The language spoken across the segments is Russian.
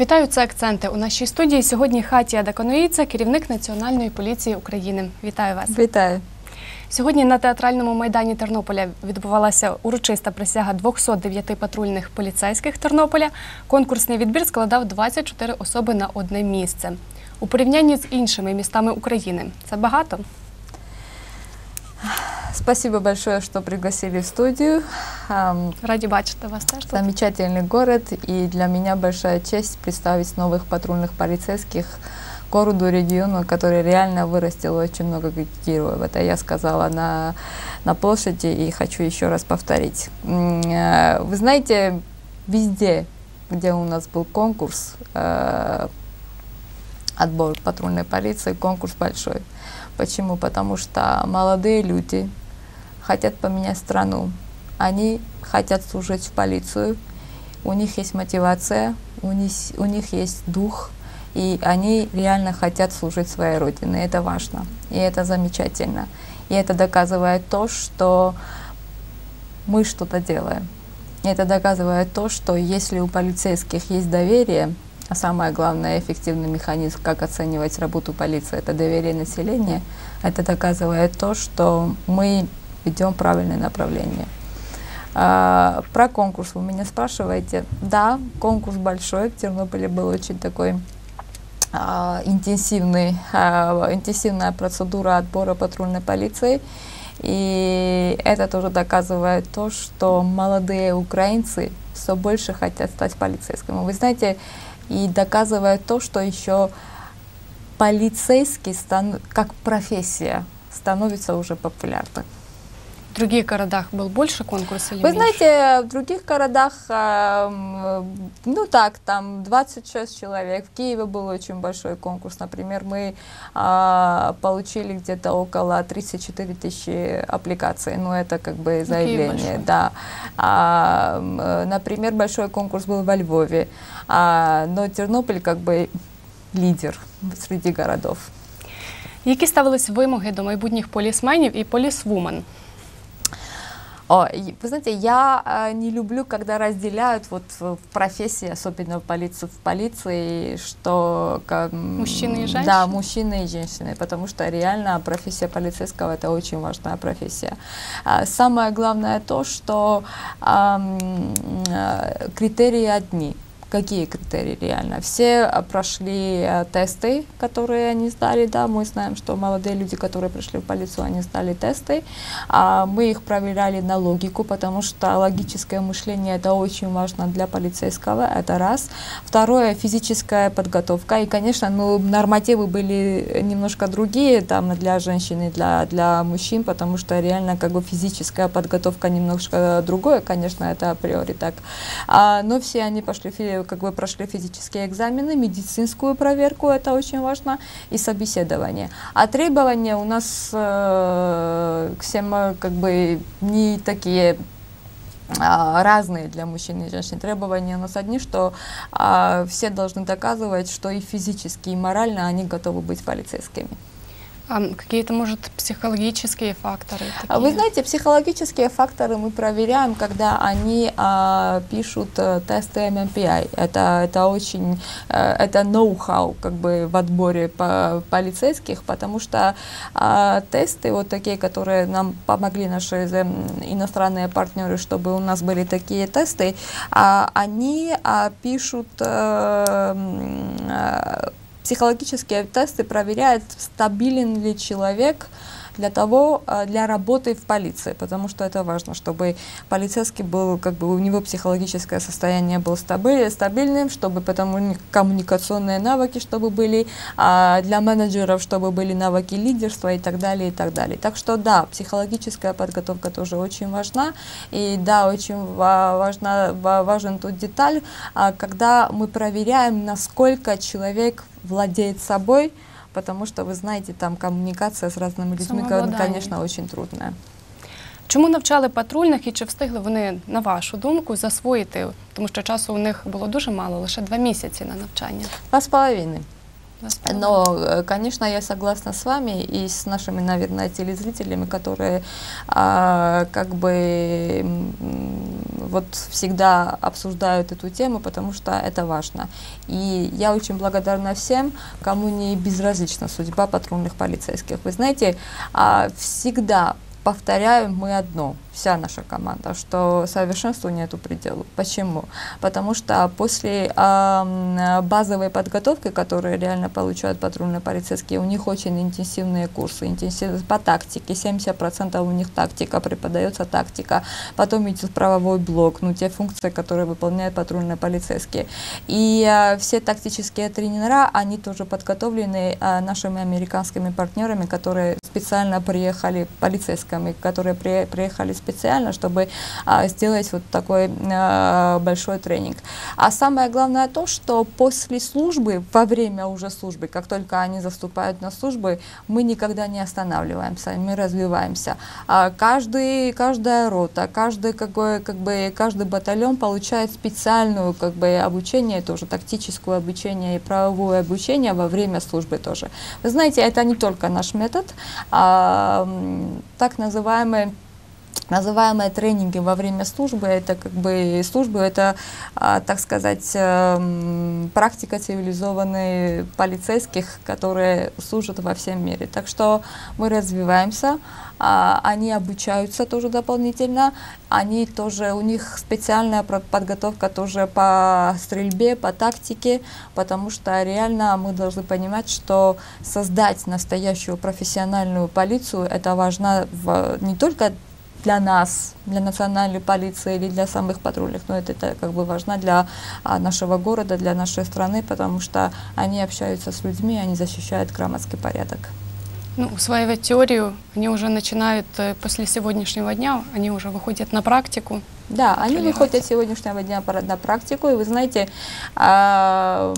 Вітаю, це акценти у нашій студії. Сьогодні Хатія Даконоїца, керівник Національної поліції України. Вітаю вас. Вітаю. Сьогодні на театральному майдані Тернополя відбувалася урочиста присяга 209 патрульних поліцейських Тернополя. Конкурсний відбір складав 24 особи на одне місце. У порівнянні з іншими містами України це багато. Спасибо большое, что пригласили в студию. Ам, Раді бачити вас тут. Замечательный город, и для меня большая честь представить новых патрульных полицейских городу, региону, который реально вырастил очень много героев. Это я сказала на, на площади и хочу еще раз повторить. Э, Вы знаете, везде, где у нас был конкурс, э, отбор патрульной полиции, конкурс большой. Почему? Потому что молодые люди хотят поменять страну. Они хотят служить в полицию, у них есть мотивация, у них, у них есть дух, и они реально хотят служить своей родине. Это важно, и это замечательно. И это доказывает то, что мы что-то делаем. Это доказывает то, что если у полицейских есть доверие, а самое главное, эффективный механизм, как оценивать работу полиции, это доверие населения, это доказывает то, что мы идем правильное направление. А, про конкурс вы меня спрашиваете. Да, конкурс большой, в Тернополе был очень такой а, интенсивный, а, интенсивная процедура отбора патрульной полиции. И это тоже доказывает то, что молодые украинцы все больше хотят стать полицейскими. Вы знаете, и доказывает то, что еще полицейский стан- как профессия становится уже популярным. В других городах был больше конкурс или Вы меньше? знаете, в других городах, эм, ну так, там 26 человек. В Киеве был очень большой конкурс. Например, мы а, получили где-то около 34 тысячи аппликаций. Ну, это как бы Киев заявление, большой. да. А, м, э, например, большой конкурс был во Львове. А, но Тернополь как бы лидер среди городов. Які ставились вимоги до майбутніх полісменів і полісвумен? Вы знаете, я э, не люблю, когда разделяют вот в профессии, особенно в полиции, в полиции, что ка- м, Мужчины и женщины? Да, мужчины и женщины, потому что реально профессия полицейского это очень важная профессия. А, самое главное то, что э, критерии одни. Какие критерии реально? Все а, прошли э, тесты, которые они сдали, да, мы знаем, что молодые люди, которые пришли в полицию, они сдали тесты, а мы их проверяли на логику, потому что логическое мышление это очень важно для полицейского, это раз. Второе, физическая подготовка, и, конечно, ну, нормативы были немножко другие там для женщин и для, для мужчин, потому что реально как бы физическая подготовка немножко другое, конечно, это априори так. А, но все они пошли, фи- как бы прошли физические экзамены, медицинскую проверку, это очень важно, и собеседование. А требования у нас э, всем э, как бы не такие а, разные для мужчин и женщин. Требования у нас одни, что а, все должны доказывать, что и физически, и морально они готовы быть полицейскими. А какие-то, может, психологические факторы? А Вы такие? знаете, психологические факторы мы проверяем, когда они а, пишут э, тесты MMPI. Это, это очень, э, это ноу-хау как бы в отборе по, полицейских, потому что а, тесты вот такие, которые нам помогли наши эм, иностранные партнеры, чтобы у нас были такие тесты, а, они а, пишут э, психологические тесты проверяют, стабилен ли человек для того, э, для работы в полиции, потому что это важно, чтобы полицейский был, как бы у него психологическое состояние было стабиль- стабильным, чтобы потому коммуникационные навыки, чтобы были, а для менеджеров, чтобы были навыки лидерства и так далее, и так далее. Так что да, психологическая подготовка тоже очень важна, и да, очень ва- важна, ва- важен тут деталь, а, когда мы проверяем, насколько человек владеет собой, потому что, вы знаете, там коммуникация с разными людьми, конечно, очень трудная. Чому навчали патрульних і чи встигли вони, на вашу думку, засвоїти? Тому що часу у них було дуже мало, лише два місяці на навчання. Два з половиной. Но, э, конечно, я согласна с вами и с нашими, наверное, телезрителями, которые а, как бы вот всегда обсуждают эту тему, потому что это важно. И я очень благодарна всем, кому не безразлична судьба патрульных полицейских. Вы знаете, а, всегда повторяем мы одно, вся наша команда, что совершенству нету предела. Почему? Потому что после а, базовой подготовки, которую реально получают патрульные полицейские, у них очень интенсивные курсы, интенсив, по тактике, 70% у них тактика, преподается тактика, потом идет правовой блок, ну, те функции, которые выполняют патрульные полицейские. И а, все тактические тренера, они тоже подготовлены а, нашими американскими партнерами, которые специально приехали, полицейскими, которые при, приехали специально, чтобы а, сделать вот такой а, большой тренинг. А самое главное то, что после службы, во время уже службы, как только они заступают на службы, мы никогда не останавливаемся, мы развиваемся. А каждый, каждая рота, каждый, какой, как бы, каждый батальон получает специальную как бы, обучение, тоже тактическое обучение и правовое обучение во время службы тоже. Вы знаете, это не только наш метод, а, так называемый называемые тренинги во время службы, это как бы службы, это, а, так сказать, эм, практика цивилизованной полицейских, которые служат во всем мире. Так что мы развиваемся, а, они обучаются тоже дополнительно, они тоже, у них специальная подготовка тоже по стрельбе, по тактике, потому что реально мы должны понимать, что создать настоящую профессиональную полицию, это важно в, не только для нас, для национальной полиции или для самых патрульных, но это, это как бы важно для а, нашего города, для нашей страны, потому что они общаются с людьми, они защищают громадский порядок. Ну, усваивать теорию они уже начинают э, после сегодняшнего дня, они уже выходят на практику. Да, они Контролировать. выходят с сегодняшнего дня на практику, и вы знаете, а,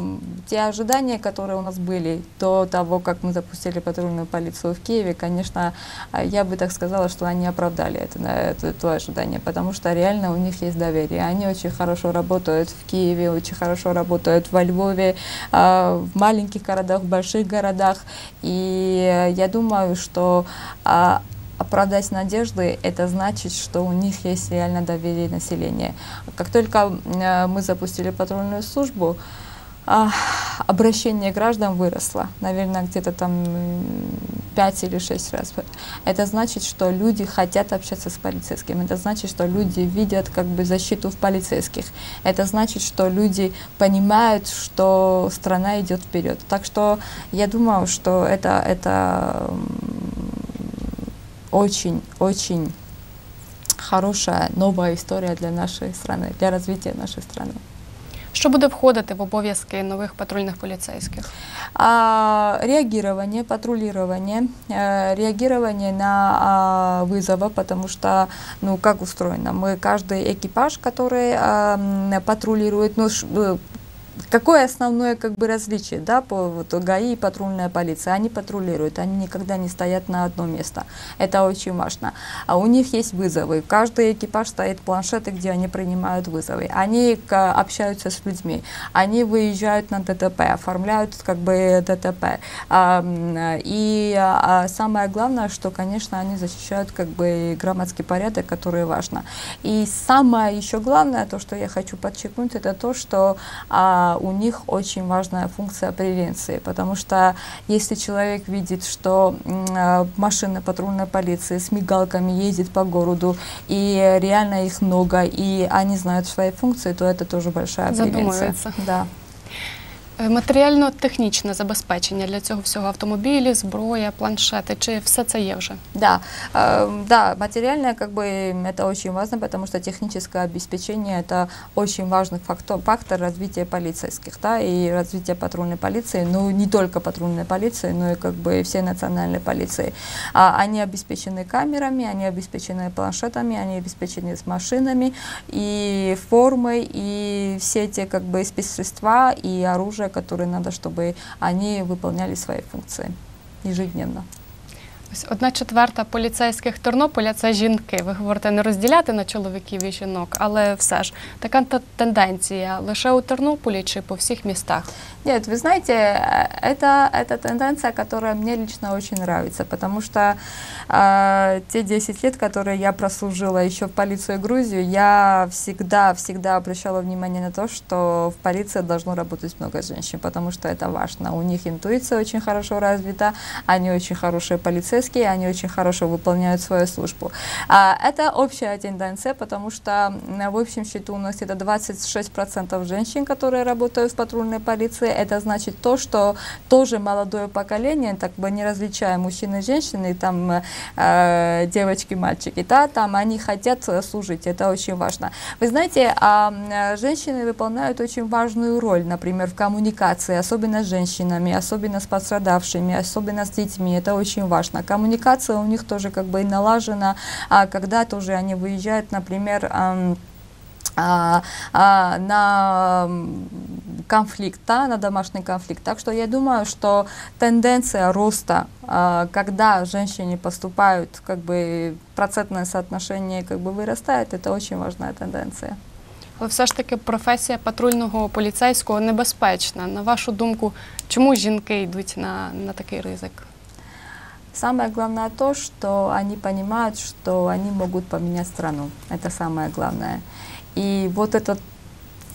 те ожидания, которые у нас были до того, как мы запустили патрульную полицию в Киеве, конечно, а, я бы так сказала, что они оправдали это, это, это ожидание, потому что реально у них есть доверие. Они очень хорошо работают в Киеве, очень хорошо работают во Львове, а, в маленьких городах, в больших городах, и я думаю, что а, оправдать надежды, это значит, что у них есть реально доверие населения. Как только э, мы запустили патрульную службу, а, обращение граждан выросло, наверное, где-то там 5 или 6 раз. Это значит, что люди хотят общаться с полицейским. Это значит, что люди видят как бы защиту в полицейских. Это значит, что люди понимают, что страна идет вперед. Так что я думаю, что это, это очень-очень хорошая новая історія для нашої страни, для розвитку нашої страни. Що буде входити в обов'язки нових патрульних поліцейських? А, реагирование, патрулирование, э, реагирование на а, вызовы, потому что, ну, как устроено, мы каждый экипаж, который а, м, патрулирует, ну, ш- э, Какое основное как бы различие, да, по вот, ГАИ и патрульная полиция? Они патрулируют, они никогда не стоят на одно место. Это очень важно. А у них есть вызовы. Каждый экипаж стоит планшеты, где они принимают вызовы. Они к- общаются с людьми. Они выезжают на ДТП, оформляют как бы ДТП. А, и а, самое главное, что, конечно, они защищают как бы громадский порядок, который важно. И самое еще главное, то, что я хочу подчеркнуть, это то, что а, у них очень важная функция превенции, потому что если человек видит, что а, машина патрульной полиции с мигалками ездит по городу, и реально их много, и они знают свои функции, то это тоже большая превенция. Задумываются. Да. Е, Матеріально-технічне забезпечення для цього всього автомобілі, зброя, планшети, чи все це є вже? Да, э, да, материальное как бы это очень важно, потому что техническое обеспечение это очень важный фактор, фактор развития полицейских, да, и развития патрульной полиции, ну не только патрульной полиции, но и как бы всей национальной полиции. А, они обеспечены камерами, они обеспечены планшетами, они обеспечены с машинами и формой и все те как бы спецсредства и оружие, которые надо, чтобы они выполняли свои функции ежедневно. Ось одна четверта поліцейських Тернополя це жінки. Ви говорите не розділяти на чоловіків і жінок, але все ж така та- тенденція лише у Тернополі чи по всіх містах. Нет, вы знаете, э, это, это тенденция, которая мне лично очень нравится, потому что э, те 10 лет, которые я прослужила еще в полицию Грузию, я всегда, всегда обращала внимание на то, что в полиции должно работать много женщин, потому что это важно. У них интуиция очень хорошо развита, они очень хорошие полицейские, они очень хорошо выполняют свою службу. А, это общая тенденция, потому что в общем счету у нас это 26% женщин, которые работают в патрульной полиции. Это значит то, что тоже молодое поколение, так бы не различая мужчин и женщин, и там э, девочки, мальчики, да, там они хотят служить, это очень важно. Вы знаете, а, э, женщины выполняют очень важную роль, например, в коммуникации, особенно с женщинами, особенно с пострадавшими, особенно с детьми, это очень важно Коммуникация у них тоже как бы и налажена, а когда тоже они выезжают, например, ам, а, а, на м, конфликт, да, на домашний конфликт. Так что я думаю, что тенденция роста, а, когда женщины поступают, как бы процентное соотношение как бы вырастает, это очень важная тенденция. Але все ж таки професія патрульного поліцейського небезпечна. На вашу думку, чому жінки йдуть на, на такий ризик? Самое главное то, что они понимают, что они могут поменять страну. Это самое главное. И вот этот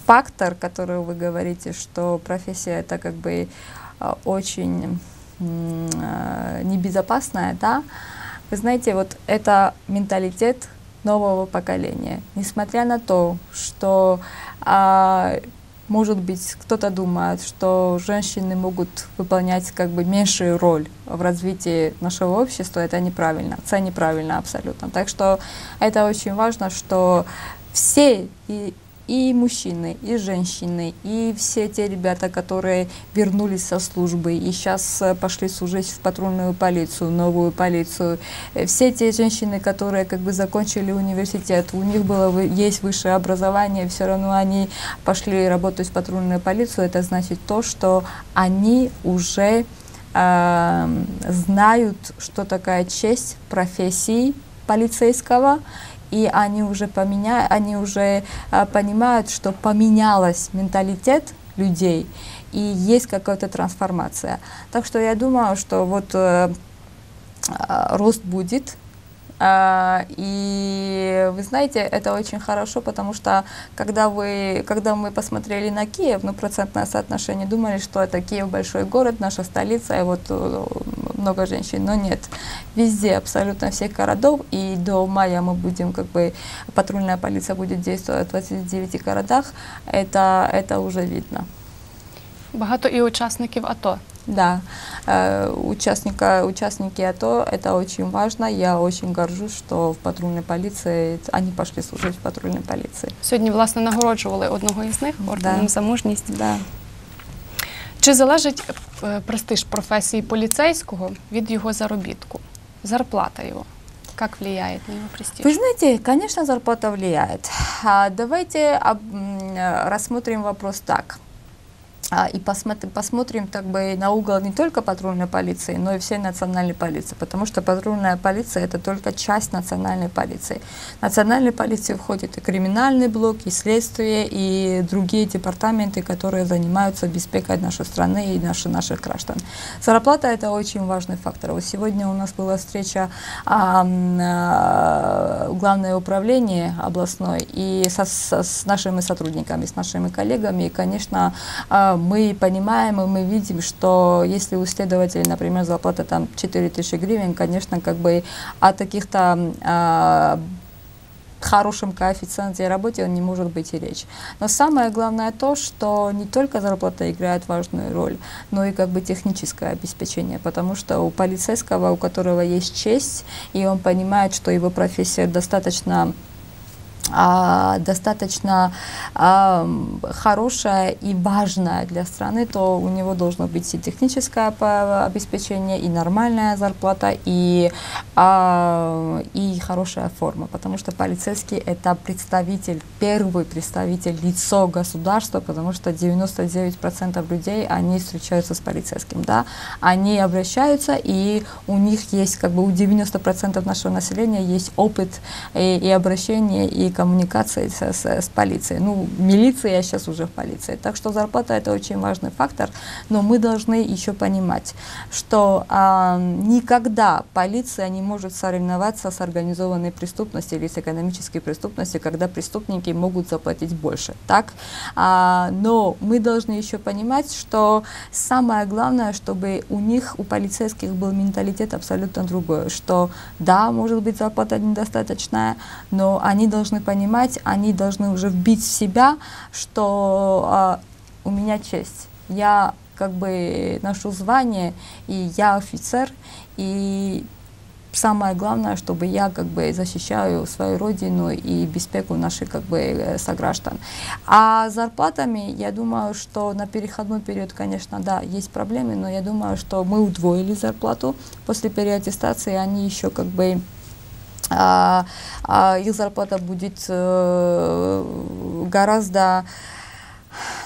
фактор, который вы говорите, что профессия это как бы э, очень э, небезопасная, да, вы знаете, вот это менталитет нового поколения. Несмотря на то, что а, может быть, кто-то думает, что женщины могут выполнять как бы меньшую роль в развитии нашего общества, это неправильно, это неправильно абсолютно. Так что это очень важно, что все и, и мужчины, и женщины, и все те ребята, которые вернулись со службы и сейчас э, пошли служить в патрульную полицию, новую полицию, э, все те женщины, которые как бы закончили университет, у них было есть высшее образование, все равно они пошли работать в патрульную полицию, это значит то, что они уже э, знают, что такая честь профессии полицейского, и они уже поменя... они уже э, понимают, что поменялась менталитет людей, и есть какая-то трансформация. Так что я думаю, что вот э, э, рост будет, а, И вы знаете, это очень хорошо, потому что когда, вы, когда мы посмотрели на Киев, ну, процентное соотношение, думали, что это Киев большой город, наша столица, и вот э, много женщин. Но нет, везде, абсолютно всех городов, и до мая мы будем, как бы, патрульная полиция будет действовать в 29 городах, это, это уже видно. Багато і учасників АТО. Да, э, участника, участники АТО, это очень важно. Я очень горжусь, что в патрульной полиции, они пошли служить в патрульной полиции. Сьогодні, власне, нагороджували одного із них орденом Да. за мужність. Да. Чи залежить е, престиж професії поліцейського від його заробітку? Зарплата його. Как влияет на его престиж? Вы знаете, конечно, зарплата влияет. А, Давайте об- м, э, рассмотрим вопрос так. А, И посмотри- посмотрим как бы на угол не только патрульной полиции, но и всей национальной полиции, потому что патрульная полиция это только часть национальной полиции. В национальной полиции входит и криминальный блок, и следствие, и другие департаменты, которые занимаются безопекой нашей страны и наших, наших граждан. Зарплата это очень важный фактор. Вот сегодня у нас была встреча а, а, главное управление областной и со- со- с нашими сотрудниками, с нашими коллегами. И, конечно, а, мы понимаем и мы видим, что если у следователя, например, зарплата там 4 тысячи гривен, конечно, как бы о таких-то а, хорошем коэффициенте работе не может быть и речь. Но самое главное то, что не только зарплата играет важную роль, но и как бы техническое обеспечение, потому что у полицейского, у которого есть честь, и он понимает, что его профессия достаточно достаточно а, хорошая и важная для страны, то у него должно быть и техническое обеспечение, и нормальная зарплата, и, а, и хорошая форма, потому что полицейский это представитель, первый представитель, лицо государства, потому что 99% людей, они встречаются с полицейским, да, они обращаются, и у них есть, как бы у 90% нашего населения есть опыт и, и обращения, и коммуникации с, с, с полицией. Ну, милиция сейчас уже в полиции. Так что зарплата это очень важный фактор, но мы должны еще понимать, что а, никогда полиция не может соревноваться с организованной преступностью или с экономической преступностью, когда преступники могут заплатить больше. Так? А, но мы должны еще понимать, что самое главное, чтобы у них, у полицейских был менталитет абсолютно другой, что да, может быть зарплата недостаточная, но они должны понимать, они должны уже вбить в себя, что а, у меня честь, я как бы ношу звание, и я офицер, и самое главное, чтобы я как бы защищаю свою родину и беспеку наших как бы э, сограждан. А зарплатами, я думаю, что на переходной период, конечно, да, есть проблемы, но я думаю, что мы удвоили зарплату после переаттестации, они еще как бы а, а, их зарплата будет э, гораздо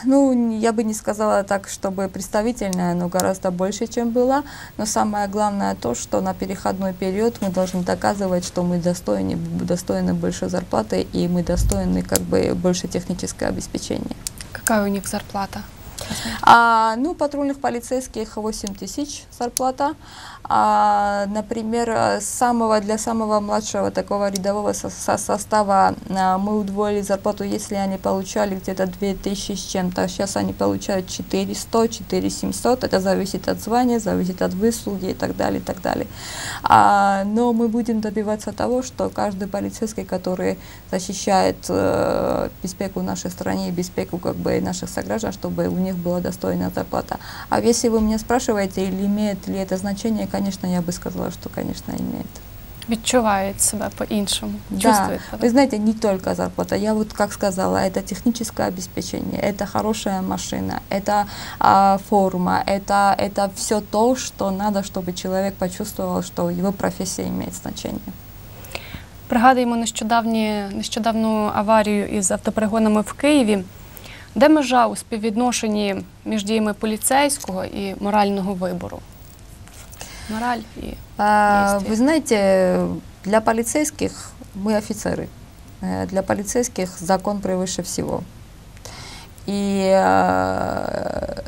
ну, я бы не сказала так, чтобы представительная, но гораздо больше, чем было. Но самое главное то, что на переходной период мы должны доказывать, что мы достойны, достойны больше зарплаты и мы достойны как бы больше техническое обеспечение. Какая у них зарплата? А, ну, патрульных полицейских 8 тысяч зарплата. А, например, самого, для самого младшего такого рядового со- со- состава а, мы удвоили зарплату, если они получали где-то 2000 с чем-то. Сейчас они получают 400, 4700. Это зависит от звания, зависит от выслуги и так далее, и так далее. А, но мы будем добиваться того, что каждый полицейский, который защищает э, беспеку нашей стране и беспеку как бы наших сограждан, чтобы у них была достойная зарплата. А если вы меня спрашиваете, или имеет ли это значение, конечно, я бы сказала, что, конечно, имеет. Відчувають себе по-іншому, Да, чувствують вы себе. знаете, не только зарплата. Я вот как сказала, это техническое обеспечение, это хорошая машина, это а, форма, это, это все то, что надо, чтобы человек почувствовал, что его профессия имеет значение. Пригадуємо нещодавні, нещодавну аварію із автоперегонами в Києві. Де межа у співвідношенні між діями поліцейського і морального вибору? Мораль і А, Действия. Вы знаете, для полицейских мы офицеры. Э, Для полицейских закон превыше всего. И э,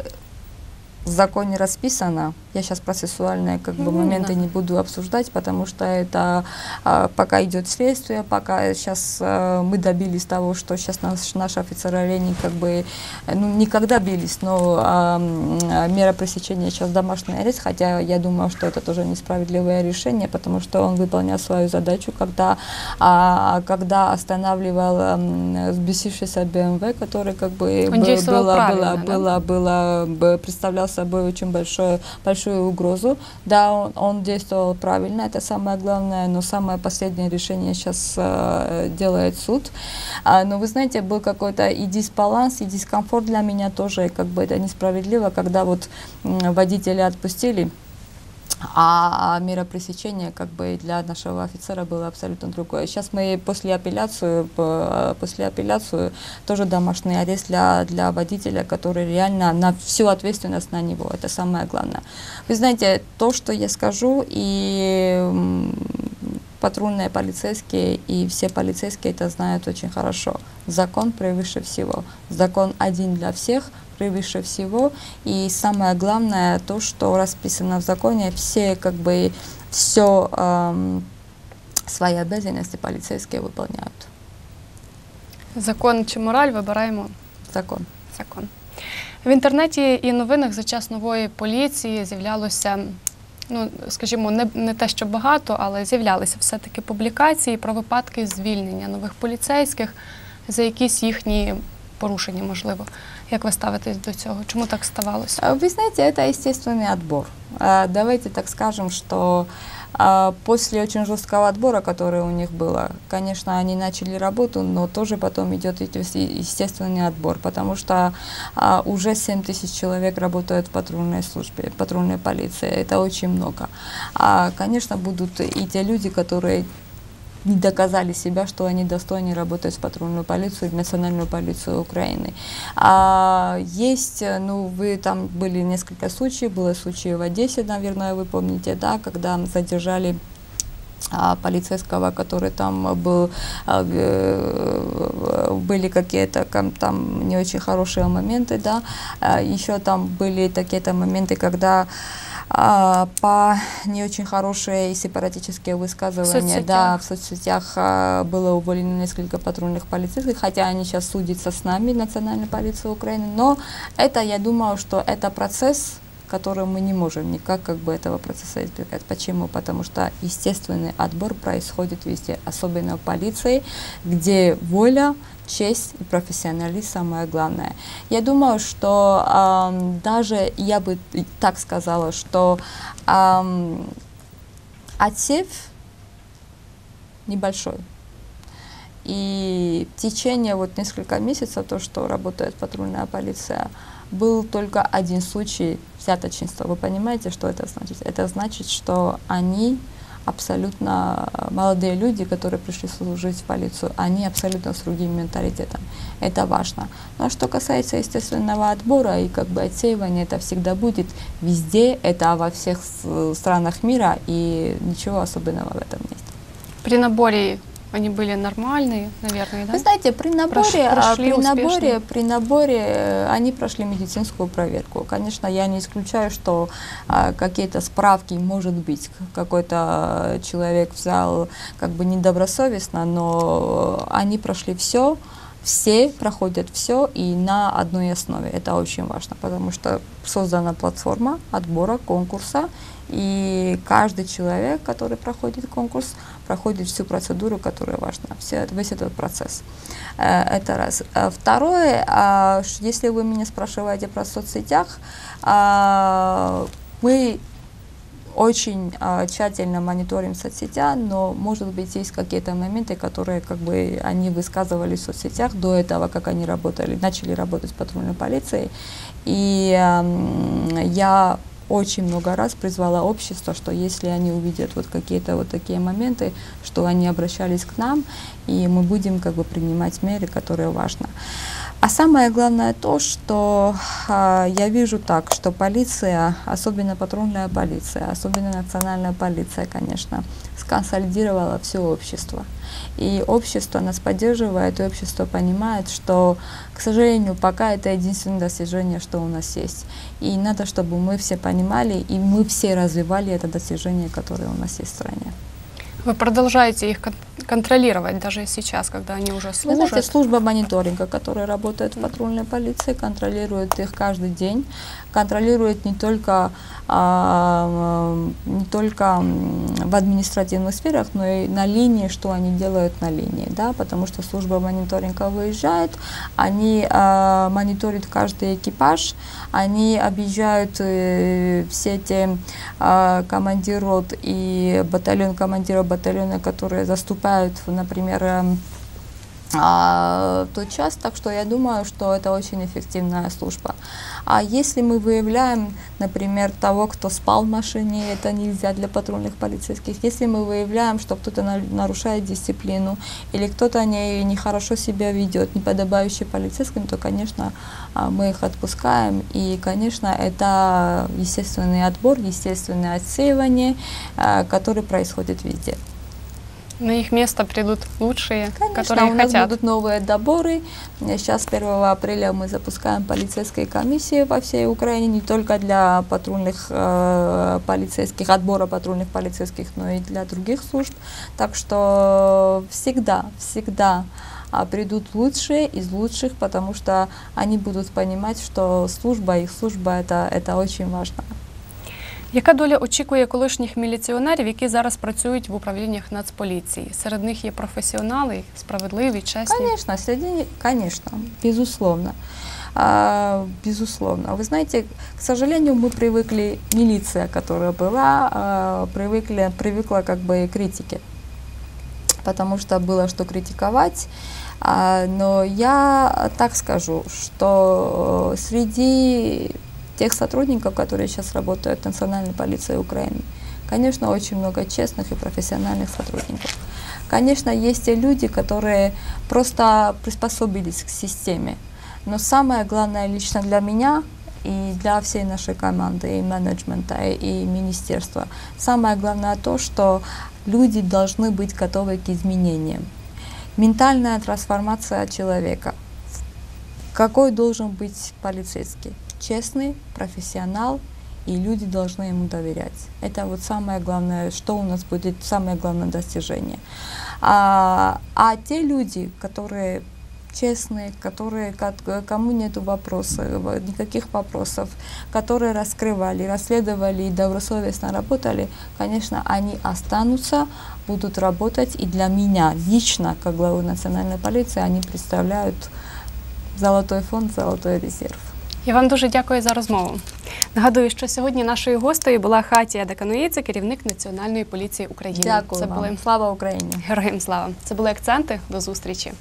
в законе расписано, Я сейчас процессуальные как бы, Ну, моменты не буду обсуждать, потому что это а, пока идет следствие, пока сейчас мы добились того, что сейчас наш, наши офицеры олени как бы ну, никогда бились, но а, а, мера пресечения сейчас домашний арест, хотя я думаю, что это тоже несправедливое решение, потому что он выполнял свою задачу, когда, а, когда останавливал м, взбесившийся БМВ, который как бы Он был- было, было, да? было, было, бы представлял собой очень большое, большую угрозу. Да, он, он действовал правильно, это самое главное, но самое последнее решение сейчас э, делает суд. А, но вы знаете, был какой-то и дисбаланс, и дискомфорт для меня тоже, как бы это несправедливо, когда вот водителя отпустили, а мера пресечения как бы для нашего офицера было абсолютно другое. Сейчас мы после апелляции, после апелляции тоже домашний арест для, для водителя, который реально на всю ответственность на него. Это самое главное. Вы знаете, то, что я скажу, и патрульные полицейские и все полицейские это знают очень хорошо. Закон превыше всего. Закон один для всех, превыше всего. И самое главное то, что расписано в законе, все как бы все свои обязанности полицейские выполняют. закон чи мораль вибираємо Закон. закон. В інтернеті і новинах за час нової поліції з'являлося, ну скажімо, не, не те, що багато, але з'являлися все-таки публікації про випадки звільнення нових поліцейських за якісь їхні порушення, можливо. Як ви ставитесь до цього? Чому так ставалося? Вы знаете, это естественный отбор. Давайте так скажем, что после очень жесткого отбора, который у них было, конечно, они начали работу, но тоже потом идет естественный отбор, потому что уже 7 тысяч человек работают в патрульной службе, патрульной полиции. Это очень много. А, конечно, будут и те люди, которые не доказали себя, что они достойны работать в патрульную полицию, в национальную полицию Украины. А есть, э, ну, вы там были несколько случаев, было случаи в Одессе, наверное, вы помните, да, когда задержали а, полицейского, который там был, а, э, были какие-то там не очень хорошие моменты, да, А, еще там были такие-то моменты, когда а, по не очень хорошие сепаратические высказывания, соцсетях. да, в соцсетях а, было уволено несколько патрульных полицейских, хотя они сейчас судятся с нами, Национальной полицией Украины, но это, я думаю, что это процесс, который мы не можем никак как бы этого процесса избегать. Почему? Потому что естественный отбор происходит везде, особенно в полиции, где воля, честь и профессионализм самое главное. Я думаю, что ам, даже я бы так сказала, что ам, отсев небольшой. И в течение вот несколько месяцев, то, что работает патрульная полиция, был только один случай взяточничества. Вы понимаете, что это значит? Это значит, что они абсолютно э, молодые люди, которые пришли служить в полицию, они абсолютно с другим менталитетом. Это важно. Но что касается естественного отбора и как бы отсеивания, это всегда будет везде, это во всех странах мира, и ничего особенного в этом нет. При наборе они были нормальные, наверное, да? Вы знаете, при наборе, Прош- а, прошли при успешно? наборе, при наборе э, они прошли медицинскую проверку. Конечно, я не исключаю, что а, какие-то справки, может быть, какой-то э, человек взял как бы недобросовестно, но они прошли все, все проходят все и на одной основе. Это очень важно, потому что создана платформа отбора конкурса, и каждый человек, который проходит конкурс, проходит всю процедуру, которая важна, все, весь этот процесс. Э, Это раз. Э, Второе, а, если вы меня спрашиваете про соцсетях, а, мы очень а, тщательно мониторим соцсетя, но, может быть, есть какие-то моменты, которые как бы они высказывали в соцсетях до этого, как они работали, начали работать с патрульной полицией. И ам, я очень много раз призвала общество, что если они увидят вот какие-то вот такие моменты, что они обращались к нам, и мы будем как бы принимать меры, которые важно. А самое главное то, что а, я вижу так, что полиция, особенно патрульная полиция, особенно национальная полиция, конечно, сконсолидировала все общество. И общество нас поддерживает, и общество понимает, что, к сожалению, пока это единственное достижение, что у нас есть. И надо, чтобы мы все понимали, и мы все развивали это достижение, которое у нас есть в стране. Вы продолжаете их кон- контролировать даже сейчас, когда они уже Вы служат? знаете, служба мониторинга, которая работает в патрульной полиции, контролирует их каждый день, контролирует не только, а, не только в административных сферах, но и на линии, что они делают на линии, да, потому что служба мониторинга выезжает, они а, мониторят каждый экипаж, они объезжают э, все те а, командир рот и батальон командира батальона, которые заступают, например, эм, а, тот час, так что я думаю, что это очень эффективная служба. А если мы выявляем, например, того, кто спал в машине, это нельзя для патрульных полицейских. Если мы выявляем, что кто-то на- нарушает дисциплину или кто-то не, нехорошо себя ведет, неподобающий полицейским, то, конечно, а, мы их отпускаем. И, конечно, это естественный отбор, естественное отсеивание, а, который происходит везде. На их место придут лучшие, Конечно, которые у нас хотят. будут новые доборы. Сейчас 1 апреля мы запускаем полицейские комиссии по всей Украине, не только для патрульных э, полицейских, отбора патрульных полицейских, но и для других служб. Так что всегда, всегда а, придут лучшие из лучших, потому что они будут понимать, что служба, их служба это, это очень важно. Яка доля очікує колишніх міліціонерів, які зараз працюють в управліннях Нацполіції? Серед них є професіонали, справедливі, чесні. Конечно, среди них- конечно, безусловно. А, безусловно. Вы знаете, к сожалению, мы привыкли, милиция, которая была, а, привыкли, привыкла как бы к критике, потому что было что критиковать. А, но я так скажу, что э, среди тех сотрудников, которые сейчас работают в Национальной полиции Украины, конечно, очень много честных и профессиональных сотрудников. Конечно, есть и люди, которые просто приспособились к системе. Но самое главное лично для меня и для всей нашей команды, и менеджмента, и министерства, самое главное то, что люди должны быть готовы к изменениям. Ментальная трансформация человека. Какой должен быть полицейский? Честный, профессионал, и люди должны ему доверять. Это вот самое главное, что у нас будет самое главное достижение. А, а те люди, которые честные, которые, ко- кому нету вопросов, никаких вопросов, которые раскрывали, расследовали и добросовестно работали, конечно, они останутся, будут работать, и для меня лично, как главы национальной полиции, они представляют золотой фонд, золотой резерв. Я вам дуже дякую за розмову. Нагадую, що сьогодні нашою гостею була Хатія Декануїдзе, керівник Національної поліції України. Дякую Це вам. були Слава Україні! героям слава. Це були акценти. До зустрічі.